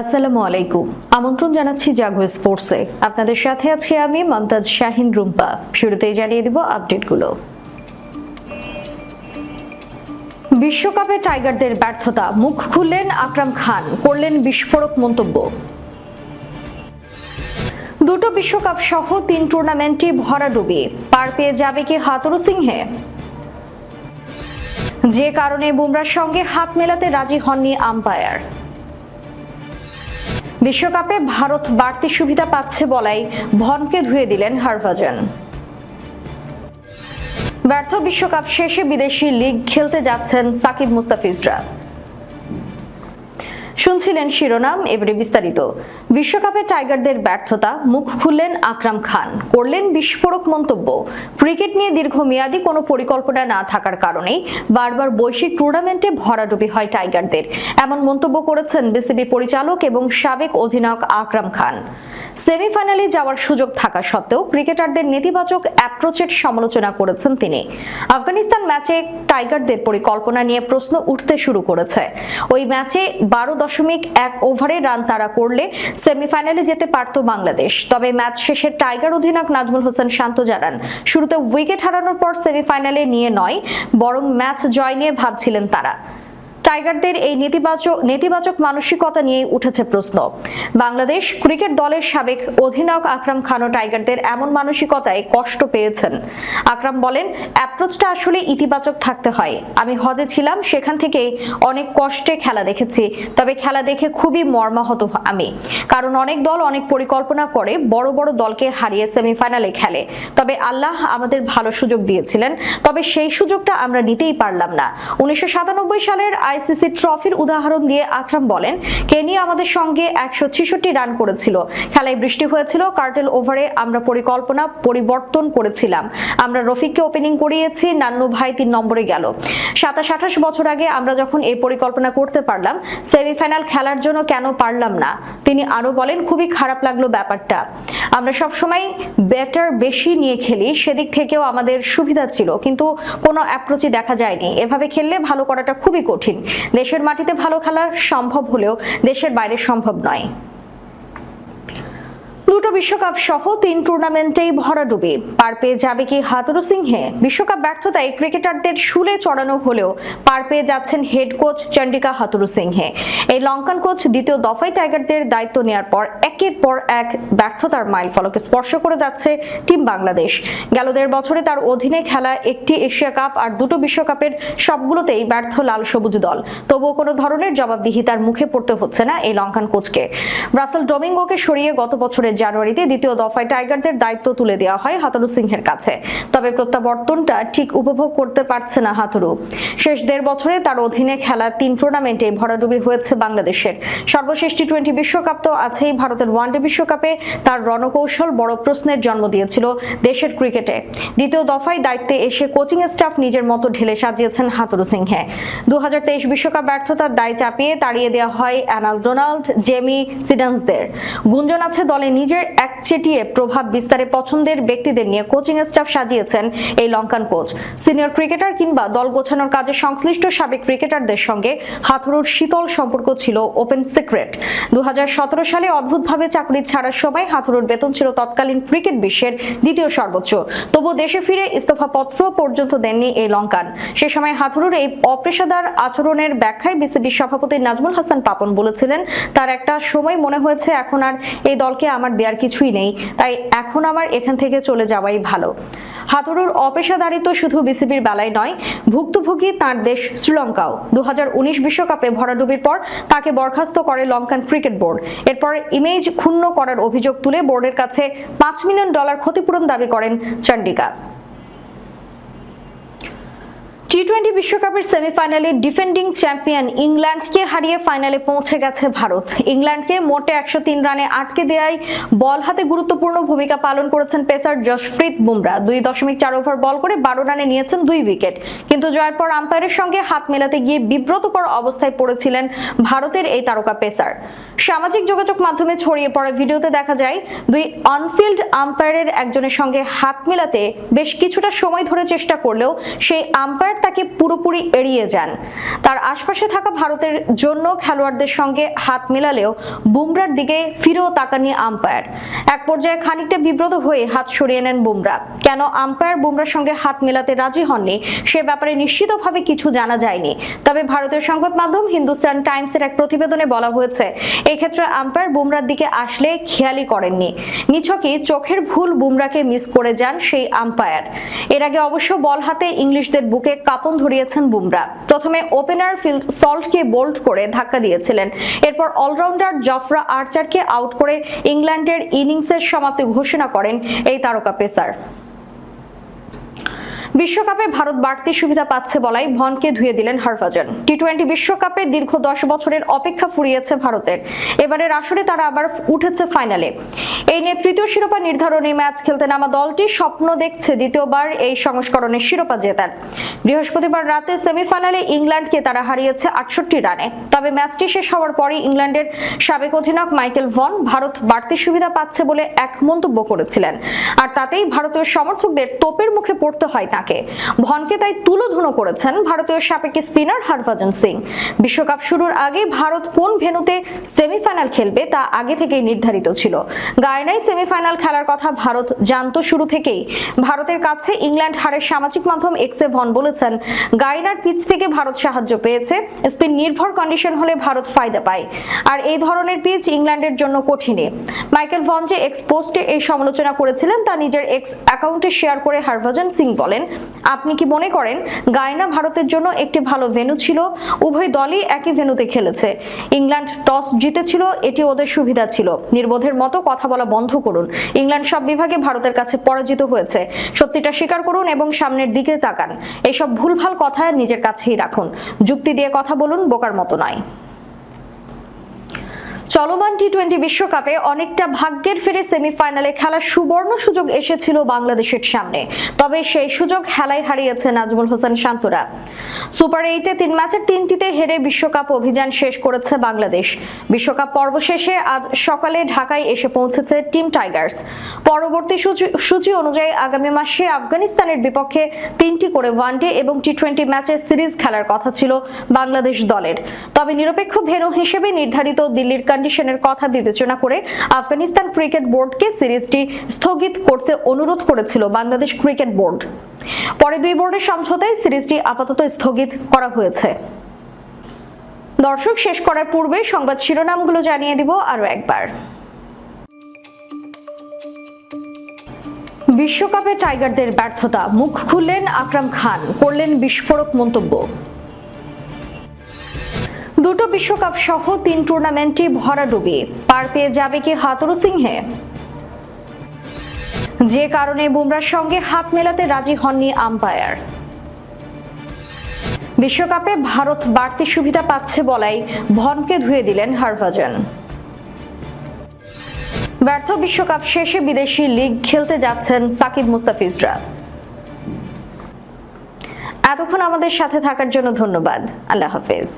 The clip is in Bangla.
আসসালামু আলাইকুম। আমন্ত্রণ জানাচ্ছি জাগো স্পোর্টসে। আপনাদের সাথে আছি আমি মমতাজ শাহিন রুম্পা। শুরুতেই জানিয়ে দিব আপডেটগুলো। বিশ্বকাপে টাইগারদের ব্যর্থতা। মুখ খুললেন আকরাম খান। করলেন বিস্ফোরক মন্তব্য। দুটো বিশ্বকাপ সহ তিন টুর্নামেন্টই ভরাডুবি পার পেয়ে যাবে কি হাতুরু সিংহে? যে কারণে বুমরার সঙ্গে হাত মেলাতে রাজি হননি আম্পায়ার। বিশ্বকাপে ভারত বাড়তি সুবিধা পাচ্ছে বলাই ভনকে ধুয়ে দিলেন হরভজন। ব্যর্থ বিশ্বকাপ শেষে বিদেশি লিগ খেলতে যাচ্ছেন সাকিব মুস্তাফিজরা। শুনছিলেন শিরোনাম, এবারে বিস্তারিত। বিশ্বকাপে টাইগারদের ব্যর্থতা, মুখ খুললেন আকরাম খান। করলেন বিস্ফোরক মন্তব্য। ক্রিকেট নিয়ে দীর্ঘমেয়াদী কোনো পরিকল্পনা না থাকার কারণে বারবার বৈশ্বিক টুর্নামেন্টে ভরাডুবি হয় টাইগারদের। এমন মন্তব্য করেছেন বিসিবি পরিচালক এবং সাবেক অধিনায়ক আকরাম খান। সেমিফাইনালে যাওয়ার সুযোগ থাকা সত্ত্বেও ক্রিকেটারদের নেতিবাচক অ্যাপ্রোচের সমালোচনা করেছেন তিনি। আফগানিস্তান ম্যাচে টাইগারদের পরিকল্পনা নিয়ে প্রশ্ন উঠতে শুরু করেছে। ওই ম্যাচে বারো দশমিক এক ওভারে রান তারা করলে সেমিফাইনালে যেতে পারত বাংলাদেশ। তবে ম্যাচ শেষে টাইগার অধিনায়ক নাজমুল হোসেন শান্ত জানান, শুরুতে উইকেট হারানোর পর সেমিফাইনালে নিয়ে নয়, বরং ম্যাচ জয় নিয়ে ভাবছিলেন তারা। টাইগারদের এই নেতিবাচক নেতিবাচক মানসিকতা নিয়ে উঠেছে প্রশ্ন। বাংলাদেশ ক্রিকেট দলের সাবেক অধিনায়ক আকরাম খানও টাইগারদের এমন মানসিকতায় কষ্ট পেয়েছেন। আকরাম বলেন, অ্যাপ্রোচটা আসলে ইতিবাচক থাকতে হয়। আমি হজে ছিলাম, সেখান থেকে অনেক কষ্টে খেলা দেখেছি। তবে খেলা দেখে খুবই মর্মাহত আমি। কারণ অনেক দল অনেক পরিকল্পনা করে বড় বড় দলকে হারিয়ে সেমিফাইনালে খেলে। তবে আল্লাহ আমাদের ভালো সুযোগ দিয়েছিলেন। তবে সেই সুযোগটা আমরা নিতেই পারলাম না। উনিশশো সাতানব্বই সালের আইসিসি ট্রফির উদাহরণ দিয়ে আকরাম বলেন, কেনিয়া আমাদের সঙ্গে একশো ছেষট্টি রান করেছিল। খেলায় বৃষ্টি হয়েছিল, কার্টেল ওভারে আমরা পরিকল্পনা পরিবর্তন করেছিলাম। আমরা রফিককে ওপেনিং করিয়েছি, নান্নু ভাই তিন নম্বরে গেল। সাতাশ আঠাশ বছর আগে আমরা যখন এই পরিকল্পনা করতে পারলাম, সেমিফাইনাল খেলার জন্য কেন পারলাম না? তিনি আরও বলেন, খুবই খারাপ লাগল ব্যাপারটা। আমরা সবসময় ব্যাটার বেশি নিয়ে খেলি, সেদিক থেকেও আমাদের সুবিধা ছিল, কিন্তু কোনো অ্যাপ্রোচই দেখা যায়নি। এভাবে খেললে ভালো করাটা খুবই কঠিন। দেশের মাটিতে ভালো খেলা সম্ভব হলেও দেশের বাইরে সম্ভব নয়। দুটো বিশ্বকাপ সহ তিন টুর্নামেন্টেই ভরাডুবি। পার পেয়ে যাবে কি হাতুরু সিংহে? বিশ্বকাপ ব্যর্থতায় ক্রিকেটারদের শুলে চড়ানো হলেও পার পেয়ে যাচ্ছেন head coach Chandika Hathurusinghe. এই লঙ্কান কোচ দ্বিতীয় দফায় টাইগারদের দায়িত্ব নেওয়ার পর একের পর এক ব্যর্থতার মাইল ফলকে স্পর্শ করে যাচ্ছে টিম বাংলাদেশ। গেল দেড় বছরে তার অধীনে খেলা একটি এশিয়া কাপ আর দুটো বিশ্বকাপের সবগুলোতেই ব্যর্থ লাল সবুজ দল। তবুও কোনো ধরনের জবাবদিহিতার মুখে পড়তে হচ্ছে না এই লঙ্কান কোচকে। ব্রাসেল ডোমিঙ্গোকে সরিয়ে গত বছরের জানুয়ারিতে দ্বিতীয় দফায় টাইগারদের দায়িত্ব তুলে দেওয়া হয় হাতুরু সিংহের কাছে। তবে প্রত্যাবর্তনটা ঠিক উপভোগ করতে পারছে না হাতুরু। শেষ দেড় বছরে তার অধীনে খেলা তিন টুর্নামেন্টে ভরাডুবি হয়েছে বাংলাদেশের। সর্বশেষ টি টোয়েন্টি বিশ্বকাপ তো আছেই ভারতের ওয়ানডে বিশ্বকাপে। তার রণকৌশল বড় প্রশ্নের জন্ম দিয়েছিল দেশের ক্রিকেটে। দ্বিতীয় দফায় দায়িত্বে এসে কোচিং স্টাফ নিজের মতো ঢেলে সাজিয়েছেন হাতুরু সিংহে। দু বিশ্বকাপ ব্যর্থতার দায় চাপিয়ে তাড়িয়ে দেওয়া হয় অ্যানাল ডোনাল্ড, জেমি সিডান্সদের। গুঞ্জন আছে দলে নিজের একচেটিয়ে প্রভাব বিস্তারে পছন্দের ব্যক্তিদের নিয়ে কোচিং স্টাফ সাজিয়েছেন এই লঙ্কান কোচ। সিনিয়র ক্রিকেটার কিংবা দল গোছানোর কাজে সংশ্লিষ্ট সাবেক ক্রিকেটারদের সঙ্গে হাথুরুর শীতল সম্পর্ক ছিল ওপেন সিক্রেট। দুহাজার সতেরো সালে অদ্ভুতভাবে চাকরি ছাড়ার সময় হাথুরুর বেতন ছিল তৎকালীন ক্রিকেট বিশ্বের দ্বিতীয় সর্বোচ্চ। তবু দেশে ফিরে ইস্তফাপত্র পর্যন্ত দেননি এই লঙ্কান। সে সময় হাথুরুর এই অপেশাদার আচরণের ব্যাখ্যায় বিসিবির সভাপতি নাজমুল হাসান পাপন বলেছিলেন, তার একটা সময় মনে হয়েছে, এখন আর এই দলকে আমার দেওয়ার কিছুই নেই। তাই এখন আমার এখান থেকে চলে যাওয়াই ভালো। হাতুরুর অপেশাদারিত্ব শুধু বিসিবির বেলায় নয়, ভুক্তভোগী তার দেশ শ্রীলঙ্কাও। দু বিশ্বকাপে ভরাডুবির পর তাকে বরখাস্ত করে লঙ্কান ক্রিকেট বোর্ড। এরপর ইমেজ ক্ষুণ্ণ করার অভিযোগ তুলে বোর্ডের কাছে পাঁচ মিলিয়ন ডলার ক্ষতিপূরণ দাবি করেন চন্ডিকা। টি টোয়েন্টি বিশ্বকাপের সেমিফাইনালে ডিফেন্ডিং চ্যাম্পিয়ন ইংল্যান্ডকে হারিয়ে ফাইনালে পৌঁছে গেছে ভারত। ইংল্যান্ডকে মোটে একশো তিন রানে আটকে দেয় বল হাতে গুরুত্বপূর্ণ ভূমিকা পালন করেছেন পেসার জশপ্রীত বুমরা। দুই দশমিক চার ওভার বল করে বারো রানে নিয়েছেন দুই উইকেট। কিন্তু জয়ের পর আম্পায়ারের সঙ্গে হাত মেলাতে গিয়ে বিব্রতকর অবস্থায় পড়েছিলেন ভারতের এই তারকা পেসার। সামাজিক যোগাযোগ মাধ্যমে ছড়িয়ে পড়া ভিডিওতে দেখা যায়, দুই অনফিল্ড আম্পায়ারের একজনের সঙ্গে হাত মেলাতে বেশ কিছুটা সময় ধরে চেষ্টা করলেও সেই আম্পায়ার তাকে পুরোপুরি এড়িয়ে যান। তার আশপাশে থাকা ভারতের জন্য খেলোয়াড়দের সঙ্গে হাত মেলালেও বুমরার দিকে ফিরেও তাকাননি আম্পায়ার। এক পর্যায়ে খানিকটা বিব্রত হয়ে হাত সরিয়ে নেন বুমরা। কেন আম্পায়ার বুমরার সঙ্গে হাত মেলাতে রাজি হননি, সে ব্যাপারে নিশ্চিতভাবে কিছু জানা যায়নি। তবে ভারতীয় সংবাদ মাধ্যম হিন্দুস্তান টাইমসের এক প্রতিবেদনে বলা হয়েছে, এক্ষেত্রে আম্পায়ার বুমরার দিকে আসলে খেয়ালই করেননি। নিছকই চোখের ভুল বুমরাকে মিস করে যান সেই আম্পায়ার। এর আগে অবশ্য বল হাতে ইংলিশদের বুকে কাপন ধরিয়েছেন বুমরা। প্রথমে ওপেনার ফিল্ড সল্টকে বোল্ড করে ধাক্কা দিয়েছিলেন। এরপর অলরাউন্ডার জফরা আর্চারকে আউট করে ইংল্যান্ডের ইনিংসের সমাপ্তি ঘোষণা করেন এই তারকা পেসার। বিশ্বকাপে ভারত বাড়তি সুবিধা পাচ্ছে বলাই ভনকে ধুয়ে দিলেন হরভজন। টি টোয়েন্টি বিশ্বকাপে দীর্ঘ দশ বছরের অপেক্ষা ফুরিয়েছে ভারতের। এবারের আসরে তারা আবার উঠেছে ফাইনালে। এই নিয়ে তৃতীয় শিরোপা নির্ধারণী ম্যাচ খেলতে নামা দলটি স্বপ্ন দেখছে দ্বিতীয়বার এই সংস্করণের শিরোপা জেতার। বৃহস্পতিবার রাতে সেমিফাইনালে ইংল্যান্ডকে তারা হারিয়েছে আটষট্টি রানে। তবে ম্যাচটি শেষ হওয়ার পরই ইংল্যান্ডের সাবেক অধিনায়ক মাইকেল ভন ভারত বাড়তি সুবিধা পাচ্ছে বলে এক মন্তব্য করেছিলেন। আর তাতেই ভারতীয় সমর্থকদের তোপের মুখে পড়তে হয় তাকে। ভনকে তাই তুলোধুনো করেছেন ভারতীয় সাবেক স্পিনার হরভজন সিং। বিশ্বকাপ শুরুর আগে ভারত কোন ভেন্যুতে সেমিফাইনাল খেলবে তা আগে থেকেই নির্ধারিত ছিল। গায়নায় সেমিফাইনাল খেলার কথা ভারত জানতো শুরু থেকেই। ভারতের কাছে ইংল্যান্ড হারের সামাজিক মাধ্যম এক্সে ভন বলেছেন, গায়নার পিচ থেকে ভারত সাহায্য পেয়েছে, স্পিন নির্ভর কন্ডিশন হলে ভারত ফায়দা পায়। আর এই ধরনের পিচ ইংল্যান্ডের জন্য কঠিনে মাইকেল ভন যে এক্স পোস্টে এই সমালোচনা করেছিলেন তা নিজের এক্স অ্যাকাউন্টে শেয়ার করে হরভজন সিং বলেন আপনি কি মনে করেন গায়না ভারতের জন্য একটি ভালো ভেন্যু ছিল? উভয় দলই একই ভেন্যুতে খেলেছে। ইংল্যান্ড টস জিতেছিল, এটি ওদের সুবিধা ছিল। নির্বোধের মতো কথা বলা বন্ধ করুন। ইংল্যান্ড সব বিভাগে ভারতের কাছে পরাজিত হয়েছে। সত্যিটা স্বীকার করুন এবং সামনের দিকে তাকান। এইসব ভুলভাল কথা নিজের কাছেই রাখুন। যুক্তি দিয়ে কথা বলুন, বোকার মতো নয়। চলমান টি টোয়েন্টি বিশ্বকাপে অনেকটা ভাগ্যের ফেরে সেমিফাইনালে খেলার সুবর্ণ সুযোগ এসেছিল বাংলাদেশের সামনে। তবে সেই সুযোগ হেলায় হারিয়েছে নাজমুল হোসেন শান্তরা। সুপার এইটে তিন ম্যাচের তিনটিতে হেরে বিশ্বকাপ অভিযান শেষ করেছে বাংলাদেশ। বিশ্বকাপ পর্ব শেষে আজ সকালে ঢাকায় এসে পৌঁছেছে টিম টাইগার্স। পরবর্তী সূচি- অনুযায়ী আগামী মাসে আফগানিস্তানের বিপক্ষে তিনটি করে ওয়ানডে এবং টি টোয়েন্টি ম্যাচের সিরিজ খেলার কথা ছিল বাংলাদেশ দলের। তবে নিরপেক্ষ ভেন্যু হিসেবে নির্ধারিত দিল্লির কন্ডিশনের কথা বিবেচনা করে আফগানিস্তান ক্রিকেট বোর্ডকে সিরিজটি স্থগিত করতে অনুরোধ করেছিল বাংলাদেশ ক্রিকেট বোর্ড। পরে দুই বোর্ডের সমঝোতায় সিরিজটি আপাতত স্থগিত করা হয়েছে। দর্শক, শেষ করার পূর্বে সংবাদ শিরোনামগুলো জানিয়ে দিব আরও একবার। বিশ্বকাপে টাইগারদের ব্যর্থতা, মুখ খুললেন আকরাম খান, করলেন বিস্ফোরক মন্তব্য। দুটো বিশ্বকাপ সহ তিন টুর্নামেন্টে ভরাডুবি পার পেয়ে যাবে কি হাতুরু সিংহে? যে কারণে বুমরার সঙ্গে হাত মেলাতে রাজি হননি আম্পায়ার। বিশ্বকাপে ভারত বাড়তি সুবিধা পাচ্ছে বলাই ভনকে ধুয়ে দিলেন হরভজন। ব্যর্থ বিশ্বকাপ শেষে বিদেশি লিগ খেলতে যাচ্ছেন সাকিব মুস্তাফিজরা। এতক্ষণ আমাদের সাথে থাকার জন্য ধন্যবাদ। আল্লাহ হাফেজ।